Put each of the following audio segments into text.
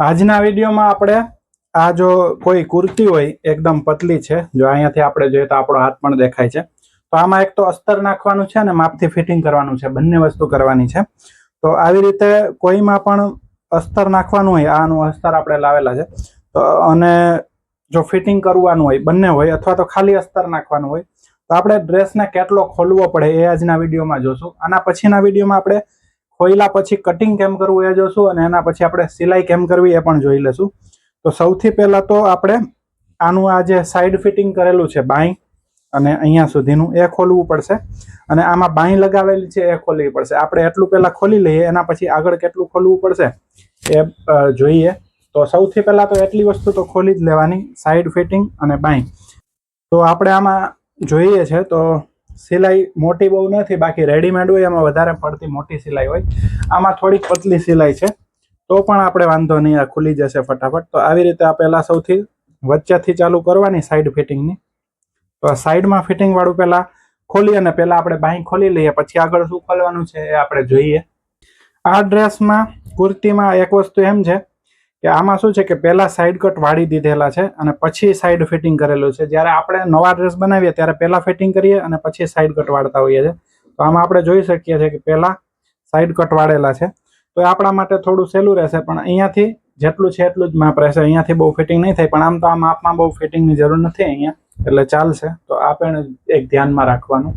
આજના વિડીયોમાં આપણે આ જો કોઈ કુર્તી હોય, એકદમ પતલી છે, જો અહીંયાથી આપણે જોઈએ તો આપણો હાથ પણ દેખાય છે. તો આમાં એક તો અસ્તર નાખવાનું છે અને માપથી ફિટિંગ કરવાનું છે, બંને વસ્તુ કરવાની છે. તો આવી રીતે કોઈમાં પણ અસ્તર નાખવાનું હોય, આનું અસ્તર આપણે લાવેલા છે. તો અને જો ફિટિંગ કરવાનું હોય, બંને હોય, અથવા તો ખાલી અસ્તર નાખવાનું હોય, તો આપણે ડ્રેસને કેટલો ખોલવો પડે એ આજના વિડીયોમાં જોશું. આના પછીના વિડીયોમાં આપણે ખોઈલા પછી કટિંગ કેમ કરવું એ જોશું અને એના પછી આપણે સિલાઈ કેમ કરવી એ પણ જોઈ લેશું. તો સૌથી પહેલાં તો આપણે આનું આ જે સાઈડ ફિટિંગ કરેલું છે બાંય અને અહીંયા સુધીનું એ ખોલવું પડશે અને આમાં બાંય લગાવેલી છે એ ખોલવી પડશે. આપણે એટલું પહેલાં ખોલી લઈએ, એના પછી આગળ કેટલું ખોલવું પડશે એ જોઈએ. તો સૌથી પહેલાં તો એટલી વસ્તુ તો ખોલી જ લેવાની સાઈડ ફિટિંગ અને બાંય તો આપણે આમાં જોઈએ છે તો સિલાઈ મોટી બહુ નથી, બાકી રેડીમેડ હોય, એમાં વધારે પડતી મોટી સિલાઈ હોય. આમાં થોડીક પતલી સિલાઈ છે, તો પણ આપણે વાંધો નહીં, આ ખુલી જશે ફટાફટ. તો આવી રીતે આ પહેલાં સૌથી વચ્ચેથી ચાલુ કરવાની સાઈડ ફિટિંગની તો સાઈડમાં ફિટિંગવાળું પહેલાં ખોલી અને પહેલાં આપણે બાંય ખોલી લઈએ, પછી આગળ શું ખોલવાનું છે એ આપણે જોઈએ. આ ડ્રેસમાં કુર્તીમાં એક વસ્તુ એમ છે કે આમાં શું છે કે પહેલા સાઈડ કટ વાળી દીધેલા છે અને પછી સાઈડ ફિટિંગ કરેલું છે. જ્યારે આપણે નવા ડ્રેસ બનાવીએ ત્યારે પહેલા ફિટિંગ કરીએ અને પછી સાઈડ કટ વાળતા હોઈએ છીએ. તો આમાં આપણે જોઈ શકીએ છીએ કે પહેલા સાઈડ કટ વાળેલા છે. તો એ આપણા માટે થોડું સહેલું રહેશે, પણ અહીંયાથી જેટલું છે એટલું જ માપ રહેશે. અહીંયાથી બહુ ફિટિંગ નહીં થાય, પણ આમ તો આ માપમાં બહુ ફિટિંગની જરૂર નથી અહીંયા, એટલે ચાલશે. તો આ પણ એક ધ્યાનમાં રાખવાનું.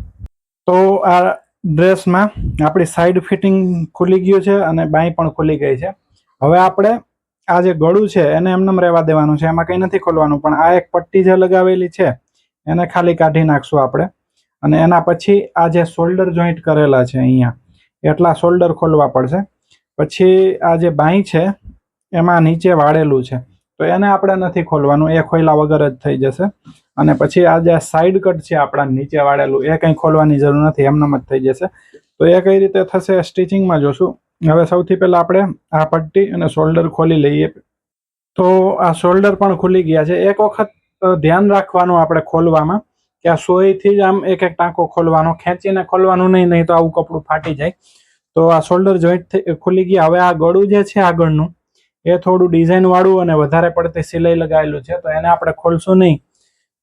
તો આ ડ્રેસમાં આપણી સાઈડ ફિટિંગ ખુલી ગયું છે અને બાંય પણ ખુલી ગઈ છે. હવે આપણે આ જે ગળું છે એને એમનેમ રહેવા દેવાનું છે. એમાં કંઈ નથી ખોલવાનું, પણ આ એક પટ્ટી જે લગાવેલી છે, એને ખાલી કાઢી નાખશું આપણે. અને એના પછી આ જે શોલ્ડર જોઈન્ટ કરેલા છે અહીંયા, એટલા શોલ્ડર ખોલવા પડશે. પછી આ જે બાઈ છે, એમાં નીચે વાળેલું છે. તો એને આપણે નથી ખોલવાનું, એ ખોલ્યા વગર જ થઈ જશે. અને પછી આ જે સાઈડ કટ છે આપણા નીચે વાળેલું, એ કંઈ ખોલવાની જરૂર નથી, એમનેમ જ થઈ જશે. તો એ કઈ રીતે થશે સ્ટિચિંગમાં જોશું. હવે સૌથી પહેલાં આપણે આ પટ્ટી અને શોલ્ડર ખોલી લઈએ. તો આ શોલ્ડર પણ ખુલી ગયા છે. એક વખત ધ્યાન રાખવાનું આપણે ખોલવામાં કે આ સોયથી જ આમ એક એક ટાંકો ખોલવાનો, ખેંચીને ખોલવાનું નહીં નહીં તો આવું કપડું ફાટી જાય. તો આ શોલ્ડર જોઈન્ટ ખુલી ગયા. હવે આ ગળું જે છે આગળનું, એ થોડું ડિઝાઇનવાળું અને વધારે પડતી સિલાઈ લગાવેલું છે. તો એને આપણે ખોલશું નહીં,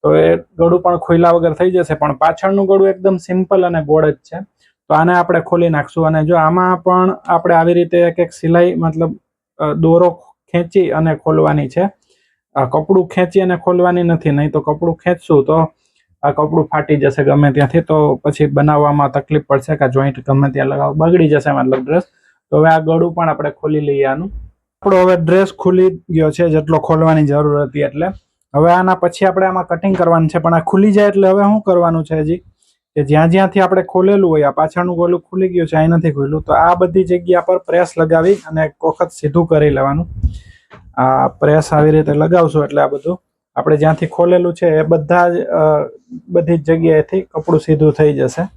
તો એ ગળું પણ ખોલ્યા વગર થઈ જશે. પણ પાછળનું ગળું એકદમ સિમ્પલ અને ગોળ જ છે. તો આને આપણે ખોલી નાખશું અને જો આમાં પણ આપણે આવી રીતે એક એક સિલાઈ મતલબ દોરો ખેંચી અને ખોલવાની છે. કપડું ખેંચી અને ખોલવાની નથી, નહીં તો કપડું ખેંચશું તો આ કપડું ફાટી જશે ગમે ત્યાંથી. તો પછી બનાવવામાં તકલીફ પડશે કે જોઈન્ટ ગમે ત્યાં લગાવ, બગડી જશે મતલબ ડ્રેસ. તો હવે આ ગળું પણ આપણે ખોલી લઈએ આનું. આપણો હવે ડ્રેસ ખુલી ગયો છે જેટલો ખોલવાની જરૂર હતી એટલે. હવે આના પછી આપણે આમાં કટિંગ કરવાનું છે, પણ આ ખુલી જાય એટલે હવે શું કરવાનું છે હજી? કે જ્યાં જ્યાંથી આપણે ખોલેલું હોય, આ પાછળનું ગોલું ખુલી ગયું છે અહીં નથી ખુલ્યું, તો આ બધી જગ્યા પર પ્રેસ લગાવી અને એક વખત સીધું કરી લેવાનું. આ પ્રેસ આવી રીતે લગાવશું એટલે આ બધું આપણે જ્યાંથી ખોલેલું છે, એ બધા જ બધી જ જગ્યાએથી કપડું સીધું થઈ જશે.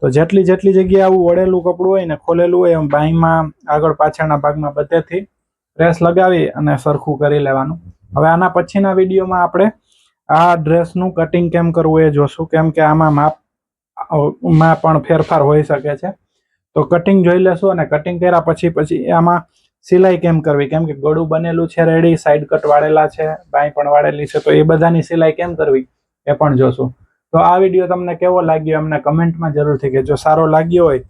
તો જેટલી જેટલી જગ્યાએ આવું વળેલું કપડું હોય ને, ખોલેલું હોય, એમ બાંયમાં આગળ પાછળના ભાગમાં બધેથી પ્રેસ લગાવી અને સરખું કરી લેવાનું. હવે આના પછીના વિડીયોમાં આપણે આ ડ્રેસનું કટિંગ કેમ કરવું એ જોશું. કેમ કે આમાં માપ માં પણ ફેરફાર હોઈ શકે છે. તો કટિંગ જોઈ લેશું અને કટિંગ કર્યા પછી પછી આમાં સિલાઈ કેમ કરવી? કેમ કે ગળું બનેલું છે રેડી સાઈડ કટ વાળેલા છે, બાંય પણ વાળેલી છે, તો એ બધાની સિલાઈ કેમ કરવી એ પણ જોશું. તો આ વીડિયો તમને કેવો લાગ્યો અમને કમેન્ટમાં જરૂરથી કહેજો. સારો લાગ્યો હોય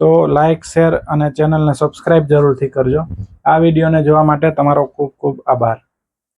તો લાઇક શેર અને ચેનલને સબસ્ક્રાઈબ જરૂરથી કરજો. આ વિડીયોને જોવા માટે તમારો ખૂબ ખૂબ આભાર.